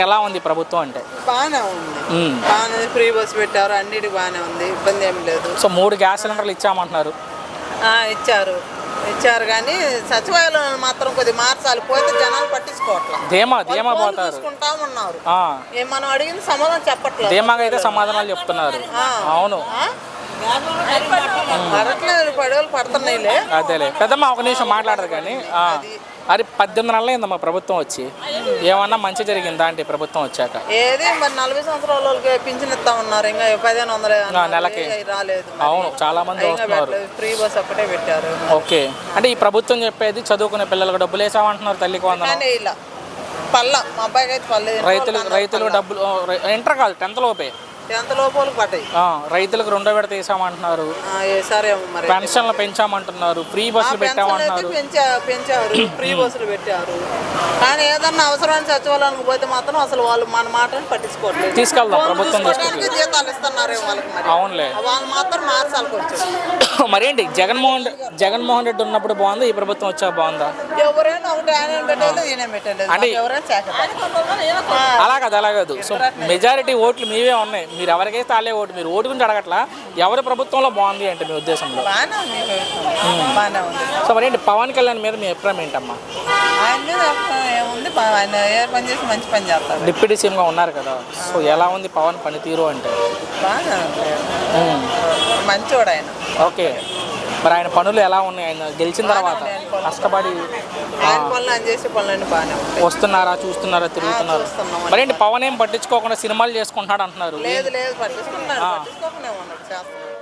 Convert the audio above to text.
ఎలా ఉంది ప్రభుత్వం అంటే? బాగానే ఉంది. బాగానే ఫ్రీ బస్ పెట్టారు. అన్నిటికి బాగానే ఉంది. ఇబ్బంది ఏం లేదు. సో మూడు గ్యాస్ సిలిండర్లు ఇచ్చామంటున్నారు. ఆ, ఇచ్చారు. ఇచ్చారు కానీ సచివాలయంలో మాత్రం కొద్దిగా మార్చాలి. పోతే జనాలు పట్టించుకోవట్లేదు ధీమా ధీమా పోతారు. చూసుకుంటా ఉన్నారు. ఆ, ఏం మనం అడిగిన సమాధానం చెప్పట్లేదు. ధీమాగా అయితే సమాధానాలు చెప్తున్నారు. అవును. ఆ? పడట్లేదు పడవలు పడుతున్నాయిలే. అదేలే. పెద్దమ్మ ఒక నిమిషం మాట్లాడదు కానీ ఆ, అది పద్దెనిమిది నెలలు అయిందమ్మా ప్రభుత్వం వచ్చి. ఏమన్నా మంచి జరిగిందా అంటే ప్రభుత్వం వచ్చాక? ఏది మరి నలభై సంవత్సరాల వాళ్ళకి పింఛన్ ఇస్తా ఉన్నారు. ఇంకా పదిహేను వందలు. నెలకి. రాలేదు అవును చాలా మంది వస్తున్నారు. ఫ్రీ బస్ ఒక్కటే పెట్టారు. ఓకే. అంటే ఈ ప్రభుత్వం చెప్పేది చదువుకునే పిల్లలకు డబ్బులు వేసామంటున్నారు తల్లికి ఇలా పల్ల. మా అబ్బాయికి అయితే పర్లేదు రైతులు రైతులు డబ్బులు ఇంటర్ కాదు టెన్త్ లోపే. ఎంత లోపలికి పడ్డాయి. రైతులకు రెండో విడత వేసామంటున్నారు. మరి. పెన్షన్లు పెంచామంటున్నారు. ఫ్రీ బస్సులు పెట్టామంటున్నారు. పెంచా పెంచారు. ఫ్రీ బస్సులు పెట్టారు. కానీ ఏదన్నా అవసరాన్ని సచివాలయానికి పోతే మాత్రం అసలు వాళ్ళు మన మాటని పట్టించుకోవట్లేదు. తీసుకెళ్దాం ప్రభుత్వం జీతాలు ఇస్తున్నారేమో వాళ్ళకి అవునులే. వాళ్ళు మాత్రం మార్చాలి కొంచెం మరేంటి? జగన్మోహన్ జగన్మోహన్ రెడ్డి ఉన్నప్పుడు బాగుందా? ఈ ప్రభుత్వం వచ్చాక బాగుందా? ఎవరైనా ఒకటి ఆయన పెట్టలేదు ఈయన పెట్టలేదు. అంటే- ఎవరైనా అలా కాదు అలా కాదు. సో మెజారిటీ ఓట్లు మీవే ఉన్నాయి. మీరు ఎవరికైతే వాళ్ళే ఓటు మీరు ఓటు గురించి అడగట్లా? ఎవరి ప్రభుత్వంలో బాగుంది అంటే మీ ఉద్దేశంలో? సో మరేంటి? పవన్ కళ్యాణ్ మీద మీ అభిప్రాయం ఏంటమ్మా? ఆయన మీద ఏముంది? ఆయన ఏ పని చేసి మంచి పని చేస్తారు డిప్యూటీ సీఎంగా ఉన్నారు కదా. సో ఎలా ఉంది పవన్ పనితీరు అంటే? ఉమ్, మంచోడు ఆయన ఓకే. మరి ఆయన పనులు ఎలా ఉన్నాయి? ఆయన గెలిచిన తర్వాత కష్టపడి ఆయన పనులు ఆయన చేసే పనులన్నీ బాగానే ఉంటాయి. వస్తున్నారా చూస్తున్నారా తిరుగుతున్నారు? చూస్తున్నాం. మరేంటి పవన్ ఏం పట్టించుకోకుండా సినిమాలు చేసుకుంటున్నాడు అంటున్నారు? లేదు లేదు పట్టించుకున్నాడు పట్టించుకోకుండా ఉన్నాడు చేస్తున్నాడు.